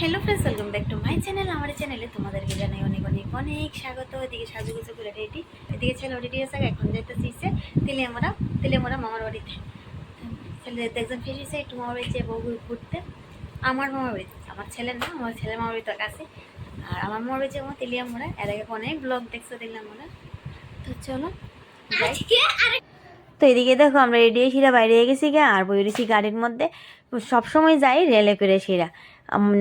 Hello friends welcome back to my channel আমার চ্যানেলে তোমাদেরকে জানাই অনেক অনেক অনেক স্বাগত। এদিকে সাজুগুজু করে রেডি। এদিকে ছেলে রেডি আছে এখন যেতে শিখছে তেলে আমরা তেলে আমরা মামার বাড়িতে। ছেলে যেতে একজন ফিরেছে একটু মামার বাড়ি যাব ঘুরতে। আমার মামার বাড়িতে আমার ছেলে না আমার ছেলে মামার বাড়িতে কাছে। আর আমার মামার বাড়ি যাব তেলিয়া মোড়া এর আগে অনেক ব্লগ দেখছ দেখলাম মোড়া তো চলো যাই তো এদিকে দেখো আমরা রেডি শিরা বাইরে গেছি গা আর বই রয়েছি গাড়ির মধ্যে। সবসময় যাই রেলে করে শিরা।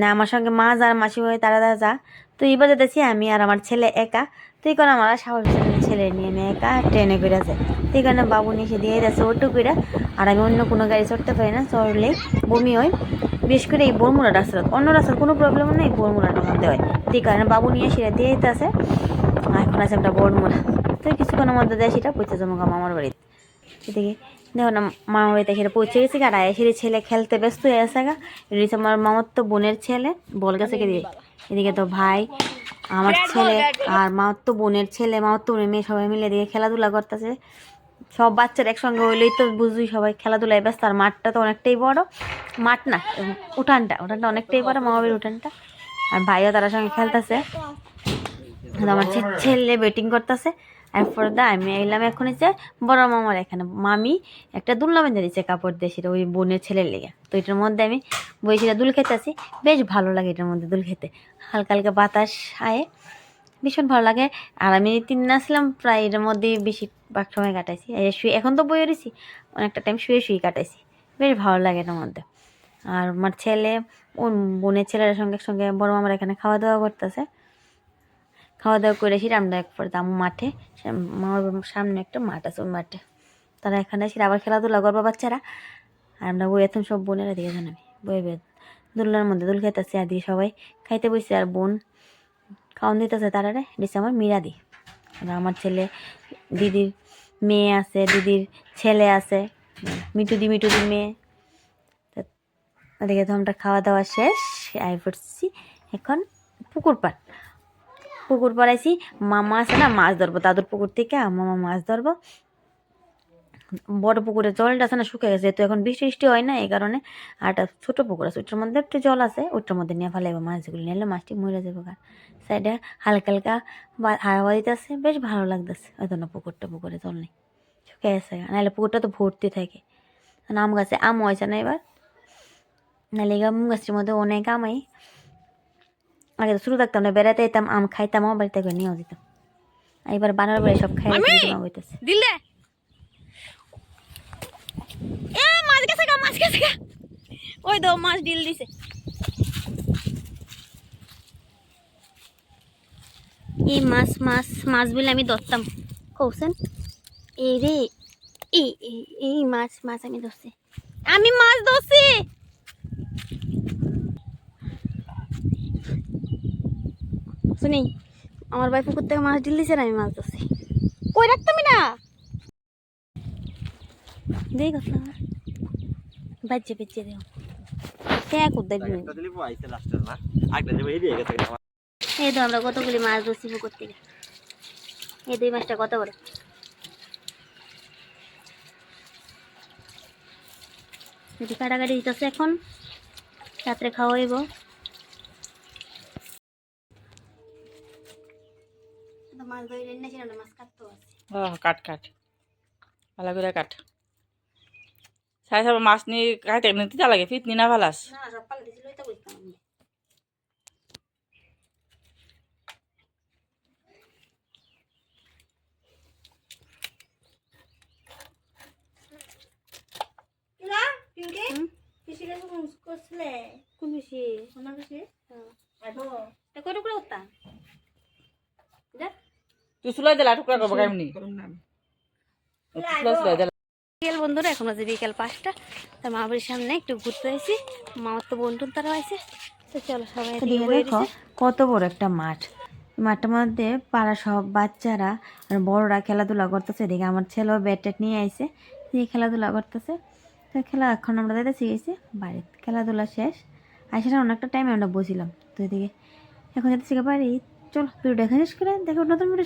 না, আমার সঙ্গে মা যা আর মাসি হয়ে তারা যা তো এবার যেতেছি আমি আর আমার ছেলে একা। তো এই কারণে আমার সাহস ছেলে নিয়ে নিয়ে একা ট্রেনে করে যায় তো এই কারণে বাবু নিয়ে এসে দিয়ে যাচ্ছে ওটু করে আর আমি অন্য কোনো গাড়ি চড়তে পারি না, চড়লে বমি হয়। বিশেষ করে এই বরমুড়া রাস্তা, অন্য রাস্তার কোনো প্রবলেম নেই বরমুড়াটার মধ্যে হয়। তো এই কারণে বাবু নিয়ে সেটা দিয়ে যেতেছে আর এখন আছে একটা বরমুড়া। তো কিছুক্ষণের মধ্যে দেয় সেটা পৌঁছে যাব আমার বাড়িতে। এদিকে দেখো না মামা বাড়িতে সেটা পৌঁছে গেছে আর আয়েসের ছেলে খেলতে ব্যস্ত হয়ে আছে গা। এদিকে আমার মামার তো বোনের ছেলে বল গেছে কে দিয়ে। এদিকে তো ভাই আমার ছেলে আর মামার তো বোনের ছেলে মামার তো বোনের মেয়ে সবাই মিলে এদিকে খেলাধুলা করতেছে। সব বাচ্চারা একসঙ্গে হইলেই তো বুঝবি সবাই খেলাধুলায় ব্যস্ত আর মাঠটা তো অনেকটাই বড়। মাঠ না উঠানটা উঠানটা অনেকটাই বড় মামাবির উঠানটা। আর ভাইও তার সঙ্গে খেলতেছে। আমার ছেলে বেটিং করতেছে। এরপর দা আমি এলাম এখন হচ্ছে বড় মামার এখানে। মামি একটা দুলনা বেঁধে দিচ্ছে কাপড় দিয়ে সেটা ওই বোনের ছেলের লেগে। তো এটার মধ্যে আমি বই সেটা দুল খেতে বেশ ভালো লাগে এটার মধ্যে দুল খেতে। হালকা হালকা বাতাস আয়ে। ভীষণ ভালো লাগে। আর আমি তিন আসলাম, প্রায় এটার মধ্যেই বেশি ভাগ সময় কাটাইছি যে শুয়ে এখন তো বই রয়েছি অনেকটা টাইম শুয়ে শুয়ে কাটাইছি। বেশ ভালো লাগে এটার মধ্যে। আর আমার ছেলে, ওর বোনের ছেলের সঙ্গে সঙ্গে বড় মামার এখানে খাওয়া দাওয়া করতেছে। খাওয়া দাওয়া করে এসে আমরা একবার দাম মাঠে মামার সামনে একটা মাঠ আছে ওই মাঠে। তারা এখানে এসে আবার খেলাধুলা করব বাচ্চারা। আর আমরা বই এখন সব বোনেরা দিকে জানাবি বই বেদ দোলনার মধ্যে দোল খাইতেছে, আর দিয়ে সবাই খাইতে বসছে আর বোন খাওয়ান দিতেছে তারারে দিচ্ছে আমার মিরাদি। আমার ছেলে, দিদির মেয়ে আছে, দিদির ছেলে আছে মিটুদি মিটুদি মেয়ে। ওদিকে তো আমরা খাওয়া দাওয়া শেষ আই পড়ছি এখন পুকুর পাড়। পুকুর পাড়াইছি মামা আছে না মাছ ধরবো, দাদুর পুকুর থেকে মামা মাছ ধরবো। বড় পুকুরে জলটা আছে না শুকে গেছে তো এখন বৃষ্টি বৃষ্টি হয় না, এই কারণে আর একটা ছোটো পুকুর আছে, ওইটার মধ্যে একটু জল আছে, ওইটার মধ্যে নিয়ে ফেলাইবো মাছগুলো, নিলে মাছটি মরে যাবে কার সাইডে হালকা হালকা হাওয়া দিতেছে, বেশ ভালো লাগতেছে, ওই জন্য পুকুরটা, পুকুরে জল নেই শুকে গেছে নাহলে পুকুরটা তো ভর্তি থাকে আম গাছে আম হয়েছে না এবার, নাহলে আম গাছের মধ্যে অনেক আমই। আগে তো শুরু থাকতাম না বেড়াতে যেতাম আম খাইতাম আমার বাড়িতে করে নিয়েও আর এবার বানার বাড়ি সব খাই হইতেছে। দিলে এ মাছ গেছে গা মাছ গেছে গা। ওই তো মাছ ডিল দিছে। এই মাছ মাছ মাছ বলে আমি ধরতাম। কৌছেন? এই রে এই মাছ মাছ আমি ধরছি। আমি মাছ ধরছি। শুনি আমার ভাই পুকুর থেকে মাছ দিছে আর আমি মাছ ধরছি। কই রাখতামই না? দেই কথা দেও কোথায় না? এই তো আমরা কতগুলি মাছ ধরছি পুকুর থেকে। এই দুই মাছটা কত বড় যদি কাটাকাটি দিতেছে এখন রাত্রে খাওয়া মাছ ধরে এনেছিলাম মাছ আছে ও কাট কাট। ভালো করে কাট। সাড়ে সাত মাছ নিয়ে কাটে নিতে যা লাগে ফিট ভালাস। না সব পালে দিছিল ওইটা বুঝতাম আমি হুম? কোন বেশি তা কয় টুকরা করতাম যা তুই সুলাই দিলা টুকরা করব কেমনি বিকেল বন্ধুরা এখন বাজে বিকেল পাঁচটা। তার মা বাড়ির সামনে একটু ঘুরতে হয়েছি মামার তো বোন তারা হয়েছে তো চলো সবাই দেখো কত বড় একটা মাঠ। মাঠের মধ্যে পাড়া সব বাচ্চারা আর বড়রা খেলাধুলা করতেছে। এদিকে আমার ছেলেও ব্যাট ট্যাট নিয়ে আইসে দিয়ে খেলাধুলা করতেছে। তো খেলা এখন আমরা দাদা শিখেছি বাড়িতে খেলাধুলা শেষ। আসে না অনেকটা টাইমে আমরা বসিলাম। তো এদিকে এখন যাতে শিখে বাড়ি। চলো ভিডিওটা এখানে শেষ করে দেখো নতুন সঙ্গে